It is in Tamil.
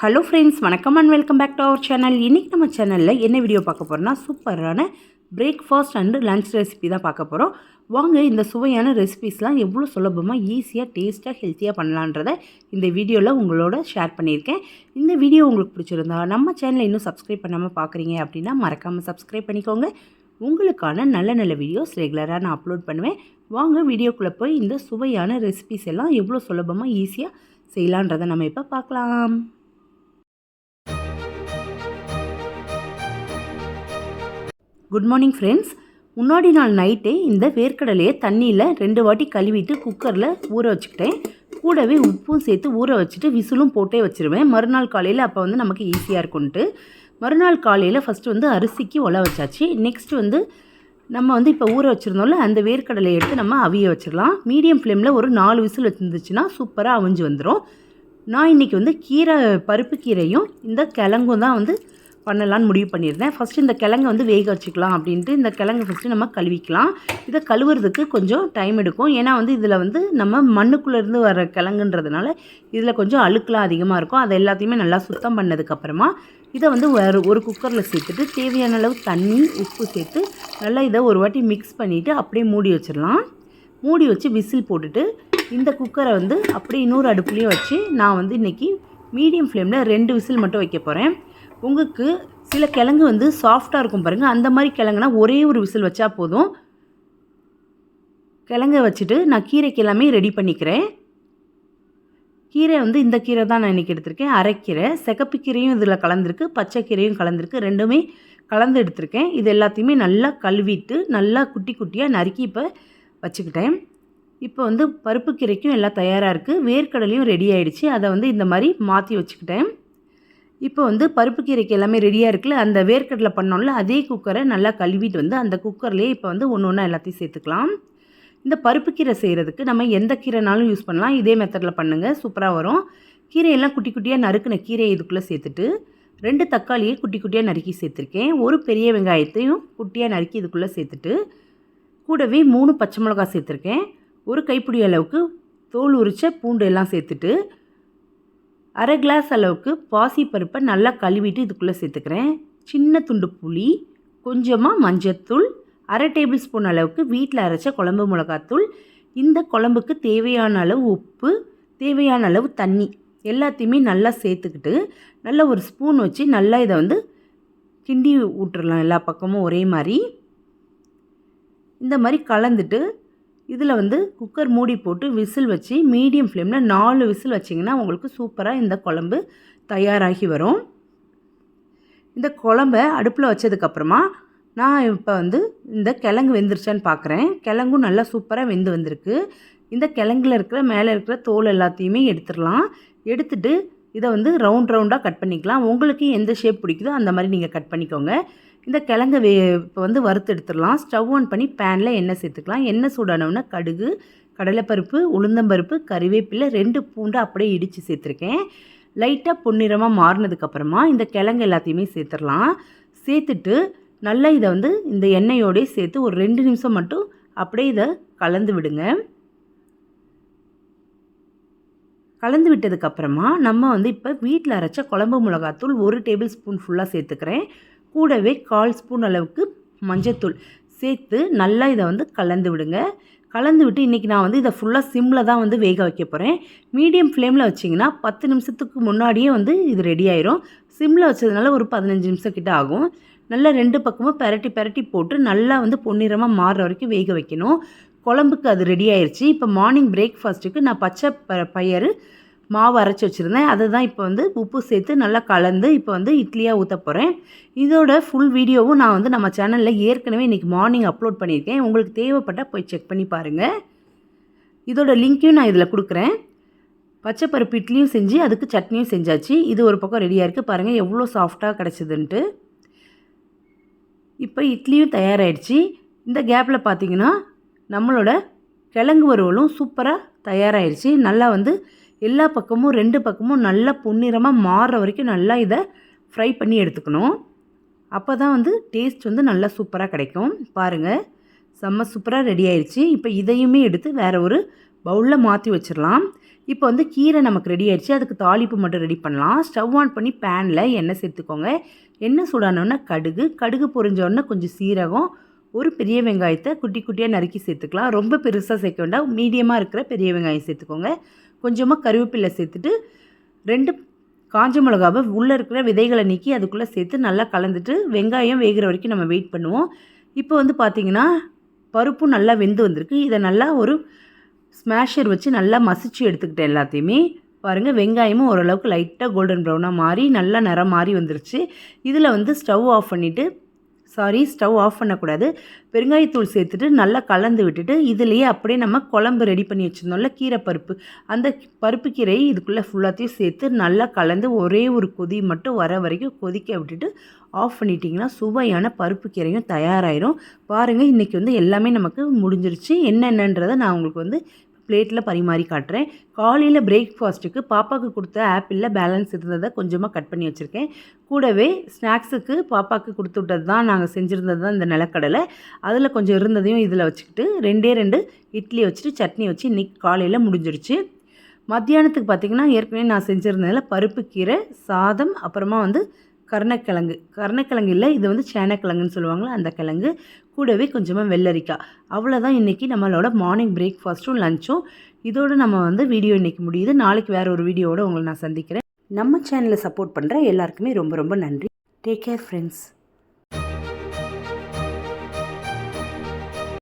ஹலோ ஃப்ரெண்ட்ஸ் வணக்கம் and welcome back to our channel இன்றைக்கி நம்ம சேனலில் என்ன வீடியோ பார்க்க போகிறோம்னா சூப்பரான பிரேக்ஃபாஸ்ட் அண்டு லன்ச் ரெசிபி தான் பார்க்க போகிறோம் வாங்க இந்த சுவையான ரெசிபிஸ்லாம் எவ்வளோ சுலபமாக ஈஸியாக டேஸ்ட்டாக ஹெல்த்தியாக பண்ணலான்றத இந்த வீடியோவில் உங்களோட ஷேர் பண்ணியிருக்கேன். இந்த வீடியோ உங்களுக்கு பிடிச்சிருந்தா நம்ம சேனலை இன்னும் சப்ஸ்கிரைப் பண்ணாமல் பார்க்குறீங்க அப்படின்னா மறக்காமல் சப்ஸ்கிரைப் பண்ணிக்கோங்க. உங்களுக்கான நல்ல நல்ல வீடியோஸ் ரெகுலராக நான் அப்லோட் பண்ணுவேன். வாங்க வீடியோக்குள்ளே போய் இந்த சுவையான ரெசிபிஸ் எல்லாம் எவ்வளோ சுலபமாக ஈஸியாக செய்யலான்றதை நம்ம இப்போ பார்க்கலாம். குட் மார்னிங் ஃப்ரெண்ட்ஸ் முன்னாடி நாள் நைட்டே இந்த வேர்க்கடலையை தண்ணியில் ரெண்டு வாட்டி கழுவிட்டு குக்கரில் ஊற வச்சுக்கிட்டேன். கூடவே உப்பும் சேர்த்து ஊற வச்சுட்டு விசிலும் போட்டே வச்சுருவேன். மறுநாள் காலையில் அப்போ வந்து நமக்கு ஈஸியாக இருக்கும்ன்ட்டு. மறுநாள் காலையில் ஃபஸ்ட்டு வந்து அரிசிக்கு ஒல வச்சாச்சு. நெக்ஸ்ட் வந்து நம்ம வந்து இப்போ ஊற வச்சுருந்தோம்ல அந்த வேர்க்கடலையை எடுத்து நம்ம அவிய வச்சிடலாம். மீடியம் ஃப்ளேமில் ஒரு நாலு விசில் வச்சுருந்துச்சுன்னா சூப்பராக அவிஞ்சு வந்துடும் நான் இன்றைக்கி வந்து கீரை பருப்பு கீரையும் இந்த கிழங்கும் தான் வந்து பண்ணலான்னு முடிவு பண்ணியிருந்தேன். ஃபஸ்ட்டு இந்த கிழங்கை வந்து வேக வச்சுக்கலாம் அப்படின்ட்டு இந்த கிழங்கு ஃபஸ்ட்டு நம்ம கழுவிக்கலாம். இதை கழுவுறதுக்கு கொஞ்சம் டைம் எடுக்கும். ஏன்னா வந்து இதில் வந்து நம்ம மண்ணுக்குள்ளேருந்து வர கிழங்குன்றதுனால இதில் கொஞ்சம் அழுக்கெலாம் அதிகமாக இருக்கும். அதை எல்லாத்தையுமே நல்லா சுத்தம் பண்ணதுக்கப்புறமா இதை வந்து ஒரு ஒரு குக்கரில் சேர்த்துட்டு தேவையான அளவு தண்ணி உப்பு சேர்த்து நல்லா இதை ஒரு வாட்டி மிக்ஸ் பண்ணிவிட்டு அப்படியே மூடி வச்சிடலாம். மூடி வச்சு விசில் போட்டுட்டு இந்த குக்கரை வந்து அப்படியே இன்னொரு அடுப்புலேயும் வச்சு நான் வந்து இன்றைக்கி மீடியம் ஃப்ளேமில் ரெண்டு விசில் மட்டும் வைக்க போகிறேன் உங்களுக்கு சில கிழங்கு வந்து சாஃப்டாக இருக்கும் பாருங்கள் அந்த மாதிரி கிழங்குனா ஒரே ஒரு விசில் வச்சா போதும். கிழங்க வச்சுட்டு நான் கீரைக்கு எல்லாமே ரெடி பண்ணிக்கிறேன். கீரை வந்து இந்த கீரை தான் நான் இன்றைக்கி எடுத்திருக்கேன். அரைக்கீரை சிகப்பு கீரையும் இதில் கலந்துருக்கு பச்சை கீரையும் கலந்துருக்கு. ரெண்டுமே கலந்து எடுத்திருக்கேன். இது எல்லாத்தையுமே நல்லா கழுவிட்டு நல்லா குட்டி குட்டியாக நறுக்கி இப்போ வச்சுக்கிட்டேன். இப்போ வந்து பருப்பு கீரைக்கும் எல்லாம் தயாராக இருக்குது வேர்க்கடலையும் ரெடி ஆகிடுச்சு அதை வந்து இந்த மாதிரி மாற்றி வச்சுக்கிட்டேன். இப்போ வந்து பருப்பு கீரைக்கு எல்லாமே ரெடியாக இருக்குல்ல அந்த வேர்க்கடலை பண்ணோம்ல அதே குக்கரை நல்லா கழுவிட்டு வந்து அந்த குக்கர்லேயே இப்போ வந்து ஒன்று ஒன்றா எல்லாத்தையும் சேர்த்துக்கலாம். இந்த பருப்பு கீரை செய்கிறதுக்கு நம்ம எந்த கீரைனாலும் யூஸ் பண்ணலாம். இதே மெத்தடில் பண்ணுங்கள் சூப்பராக வரும். கீரையெல்லாம் குட்டி குட்டியாக நறுக்கின கீரையை இதுக்குள்ளே சேர்த்துட்டு ரெண்டு தக்காளியை குட்டி குட்டியாக நறுக்கி சேர்த்துருக்கேன். ஒரு பெரிய வெங்காயத்தையும் குட்டியாக நறுக்கி இதுக்குள்ளே சேர்த்துட்டு கூடவே மூணு பச்சை மிளகா சேர்த்துருக்கேன். ஒரு கைப்பிடி அளவுக்கு தோல் உரித்த பூண்டு எல்லாம் சேர்த்துட்டு அரை கிளாஸ் அளவுக்கு பாசி பருப்பை நல்லா கழுவிட்டு இதுக்குள்ளே சேர்த்துக்கிறேன். சின்ன துண்டு புளி கொஞ்சமாக மஞ்சத்தூள் அரை டேபிள் ஸ்பூன் அளவுக்கு வீட்டில் அரைச்ச குழம்பு மிளகாத்தூள். இந்த குழம்புக்கு தேவையான அளவு உப்பு தேவையான அளவு தண்ணி எல்லாத்தையுமே நல்லா சேர்த்துக்கிட்டு நல்லா ஒரு ஸ்பூன் வச்சு நல்லா இதை வந்து கிண்டி விட்டுறலாம் எல்லா பக்கமும் ஒரே மாதிரி. இந்த மாதிரி கலந்துட்டு இதில் வந்து குக்கர் மூடி போட்டு விசில் வச்சு மீடியம் ஃப்ளேமில் நாலு விசில் வச்சிங்கன்னா உங்களுக்கு சூப்பராக இந்த குழம்பு தயாராகி வரும். இந்த குழம்ப அடுப்பில் வச்சதுக்கப்புறமா நான் இப்போ வந்து இந்த கிழங்கு வெந்துருச்சான்னு பார்க்குறேன். கிழங்கும் நல்லா சூப்பராக வெந்து வந்திருக்கு. இந்த கிழங்குல இருக்கிற மேலே இருக்கிற தோல் எல்லாத்தையுமே எடுத்துடலாம். எடுத்துட்டு இதை வந்து ரவுண்ட் ரவுண்டாக கட் பண்ணிக்கலாம். உங்களுக்கு எந்த ஷேப் பிடிக்குதோ அந்த மாதிரி நீங்கள் கட் பண்ணிக்கோங்க. இந்த கிழங்க வே இப்போ வந்து வறுத்து எடுத்துடலாம். ஸ்டவ் ஆன் பண்ணி பேனில் எண்ணெய் சேர்த்துக்கலாம். எண்ணெய் சூடானவுன்னா கடுகு கடலைப்பருப்பு உளுந்தம்பருப்பு கறிவேப்பிலை ரெண்டு பூண்டு அப்படியே இடித்து சேர்த்துருக்கேன். லைட்டாக பொன்னிறமாக மாறினதுக்கப்புறமா இந்த கிழங்கு எல்லாத்தையுமே சேர்த்துடலாம். சேர்த்துட்டு நல்லா இதை வந்து இந்த எண்ணெயோடய சேர்த்து ஒரு ரெண்டு நிமிஷம் மட்டும் அப்படியே இதை கலந்து விடுங்க. கலந்து விட்டதுக்கப்புறமா நம்ம வந்து இப்போ வீட்டில் அரைச்ச குழம்பு மிளகாத்தூள் ஒரு டேபிள் ஸ்பூன் ஃபுல்லாக சேர்த்துக்கிறேன். கூடவே கால் ஸ்பூன் அளவுக்கு மஞ்சத்தூள் சேர்த்து நல்லா இதை வந்து கலந்து விடுங்க. கலந்து விட்டு இன்றைக்கி நான் வந்து இதை ஃபுல்லாக சிம்மில் தான் வந்து வேக வைக்க போகிறேன் மீடியம் ஃப்ளேமில் வச்சிங்கன்னா பத்து நிமிஷத்துக்கு முன்னாடியே வந்து இது ரெடி ஆயிரும். சிம்மில் வச்சதுனால ஒரு பதினஞ்சு நிமிஷம் கிட்ட ஆகும். நல்லா ரெண்டு பக்கமும் பெரட்டி பெரட்டி போட்டு நல்லா வந்து பொன்னிறமாக மாறுற வரைக்கும் வேக வைக்கணும். குழம்புக்கு அது ரெடி ஆயிடுச்சு இப்போ மார்னிங் பிரேக்ஃபாஸ்ட்டுக்கு நான் பச்சை ப பயிறு மாவு அரைச்சி வச்சுருந்தேன். அதை தான் இப்போ வந்து உப்பு சேர்த்து நல்லா கலந்து இப்போ வந்து இட்லியாக ஊற்ற போகிறேன் இதோட ஃபுல் வீடியோவும் நான் வந்து நம்ம சேனலில் ஏற்கனவே இன்றைக்கி மார்னிங் அப்லோட் பண்ணியிருக்கேன். உங்களுக்கு தேவைப்பட்டால் போய் செக் பண்ணி பாருங்கள் இதோட லிங்க்கையும் நான் இதில் கொடுக்குறேன். பச்சை பருப்பு இட்லியும் செஞ்சு அதுக்கு சட்னியும் செஞ்சாச்சு. இது ஒரு பக்கம் ரெடியாக இருக்குது பாருங்கள் எவ்வளோ சாஃப்டாக கிடச்சிதுன்ட்டு. இப்போ இட்லியும் தயாராகிடுச்சு இந்த கேப்பில் பார்த்தீங்கன்னா நம்மளோட கிழங்கு வறுவலும் சூப்பராக தயாராகிடுச்சு நல்லா வந்து எல்லா பக்கமும் ரெண்டு பக்கமும் நல்லா பொன்னிறமாக மாறுற வரைக்கும் நல்லா இதை ஃப்ரை பண்ணி எடுத்துக்கணும். அப்போ தான் வந்து டேஸ்ட் வந்து நல்லா சூப்பராக கிடைக்கும். பாருங்கள் செம்ம சூப்பராக ரெடி ஆயிடுச்சு. இப்போ இதையுமே எடுத்து வேறு ஒரு பவுலில் மாற்றி வச்சிடலாம். இப்போ வந்து கீரை நமக்கு ரெடி ஆயிடுச்சு. அதுக்கு தாளிப்பு மட்டும் ரெடி பண்ணலாம். ஸ்டவ் ஆன் பண்ணி பேனில் எண்ணெய் சேர்த்துக்கோங்க. எண்ணெய் சூடானோன்னா கடுகு கடுகு பொரிஞ்சோடனே கொஞ்சம் சீரகம் ஒரு பெரிய வெங்காயத்தை குட்டி குட்டியாக நறுக்கி சேர்த்துக்கலாம். ரொம்ப பெருசாக சேர்க்க வேண்டாம். மீடியமாக இருக்கிற பெரிய வெங்காயம் சேர்த்துக்கோங்க. கொஞ்சமாக கருவேப்பிலை சேர்த்துட்டு ரெண்டு காஞ்ச மிளகாவை உள்ளே இருக்கிற விதைகளை நீக்கி அதுக்குள்ளே சேர்த்து நல்லா கலந்துட்டு வெங்காயம் வேகிற வரைக்கும் நம்ம வெயிட் பண்ணுவோம். இப்போ வந்து பார்த்திங்கன்னா பருப்பும் நல்லா வெந்து வந்திருக்கு. இதை நல்லா ஒரு ஸ்மாஷர் வச்சு நல்லா மசிச்சு எடுத்துக்கிட்டேன் எல்லாத்தையுமே. பாருங்கள் வெங்காயமும் ஓரளவுக்கு லைட்டாக கோல்டன் ப்ரௌனாக மாறி நல்லா நிறம் மாறி வந்துருச்சு. இதில் வந்து ஸ்டவ் ஆஃப் பண்ணிவிட்டு சாரி ஸ்டவ் ஆஃப் பண்ணக்கூடாது. பெருங்காயத்தூள் சேர்த்துட்டு நல்லா கலந்து விட்டுட்டு இதுலேயே அப்படியே நம்ம குழம்பு ரெடி பண்ணி வச்சுருந்தோம்ல கீரை பருப்பு அந்த பருப்பு கீரையை இதுக்குள்ளே ஃபுல்லாத்தையும் சேர்த்து நல்லா கலந்து ஒரே ஒரு கொதி மட்டும் வர வரைக்கும் கொதிக்க விட்டுட்டு ஆஃப் பண்ணிட்டிங்கன்னா சுவையான பருப்பு கீரையும் தயாராகிடும் பாருங்கள் இன்றைக்கி வந்து எல்லாமே நமக்கு முடிஞ்சிருச்சு. என்னென்னன்றதை நான் உங்களுக்கு வந்து பிளேட்டில் பரிமாறி காட்டுறேன். காலையில் பிரேக்ஃபாஸ்ட்டுக்கு பாப்பாவுக்கு கொடுத்த ஆப்பிளில் பேலன்ஸ் இருந்ததை கொஞ்சமாக கட் பண்ணி வச்சுருக்கேன். கூடவே ஸ்நாக்ஸுக்கு பாப்பாவுக்கு கொடுத்து விட்டது தான் நாங்கள் செஞ்சுருந்தது தான் இந்த நிலக்கடலை. அதில் கொஞ்சம் இருந்ததையும் இதில் வச்சுக்கிட்டு ரெண்டே ரெண்டு இட்லி வச்சுட்டு சட்னி வச்சு இன்றைக்கி காலையில் முடிஞ்சிருச்சு. மத்தியானத்துக்கு பார்த்திங்கன்னா ஏற்கனவே நான் செஞ்சுருந்ததில் பருப்பு கீரை சாதம் அப்புறமா வந்து கருணக்கிழங்கு. கருணக்கிழங்கு இல்லை இது வந்து சேனக்கிழங்குன்னு சொல்லுவாங்களே அந்த கிழங்கு. கூடவே கொஞ்சமாக வெள்ளரிக்காய். அவ்வளோதான் இன்றைக்கி நம்மளோட மார்னிங் பிரேக்ஃபாஸ்ட்டும் லஞ்சும் இதோடு நம்ம வந்து வீடியோ இன்றைக்கி முடியுது. நாளைக்கு வேறு ஒரு வீடியோவோடு உங்களை நான் சந்திக்கிறேன். நம்ம சேனலை சப்போர்ட் பண்ணுற எல்லாருக்குமே ரொம்ப ரொம்ப நன்றி. Take care friends